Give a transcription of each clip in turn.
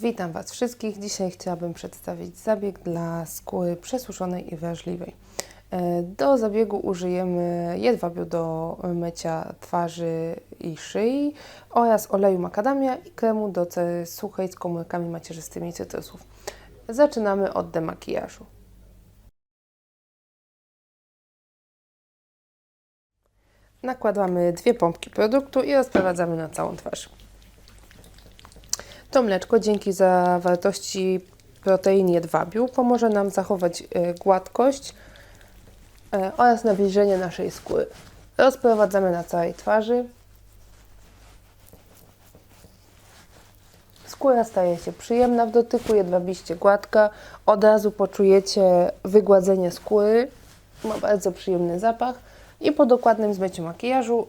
Witam Was wszystkich. Dzisiaj chciałabym przedstawić zabieg dla skóry przesuszonej i wrażliwej. E, Do zabiegu użyjemy jedwabiu do mycia twarzy i szyi oraz oleju makadamia i kremu do suchej z komórkami macierzystymi cytrusów. Zaczynamy od demakijażu. Nakładamy dwie pompki produktu i rozprowadzamy na całą twarz. To mleczko dzięki zawartości protein jedwabiu pomoże nam zachować e, gładkość e, oraz nawilżenie naszej skóry. Rozprowadzamy na całej twarzy. Skóra staje się przyjemna w dotyku, jedwabiście gładka. Od razu poczujecie wygładzenie skóry. Ma bardzo przyjemny zapach. I po dokładnym zmyciu makijażu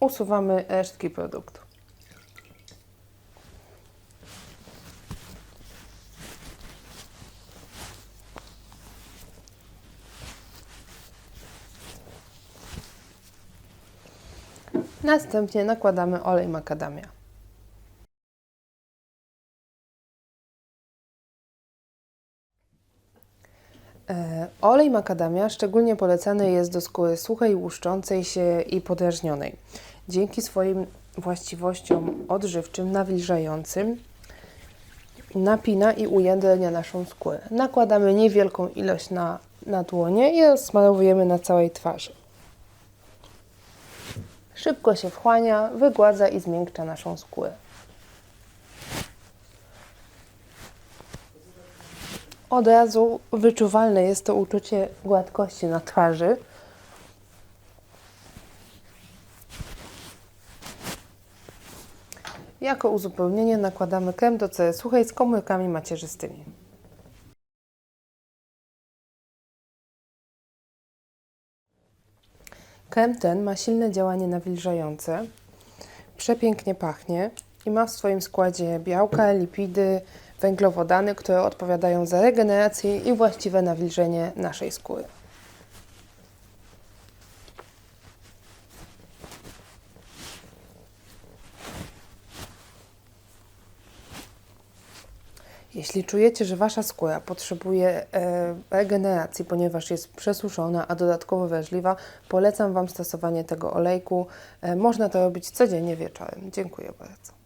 usuwamy resztki produktu. Następnie nakładamy olej makadamia. E, Olej makadamia szczególnie polecany jest do skóry suchej, łuszczącej się i podrażnionej. Dzięki swoim właściwościom odżywczym, nawilżającym, napina i ujędrnia naszą skórę. Nakładamy niewielką ilość na, na dłonie i rozsmarowujemy na całej twarzy. Szybko się wchłania, wygładza i zmiękcza naszą skórę. Od razu wyczuwalne jest to uczucie gładkości na twarzy. Jako uzupełnienie nakładamy krem do cery suchej z komórkami macierzystymi. Krem ten ma silne działanie nawilżające, przepięknie pachnie i ma w swoim składzie białka, lipidy, węglowodany, które odpowiadają za regenerację i właściwe nawilżenie naszej skóry. Jeśli czujecie, że wasza skóra potrzebuje e, regeneracji, ponieważ jest przesuszona, a dodatkowo wrażliwa, polecam Wam stosowanie tego olejku. E, można to robić codziennie wieczorem. Dziękuję bardzo.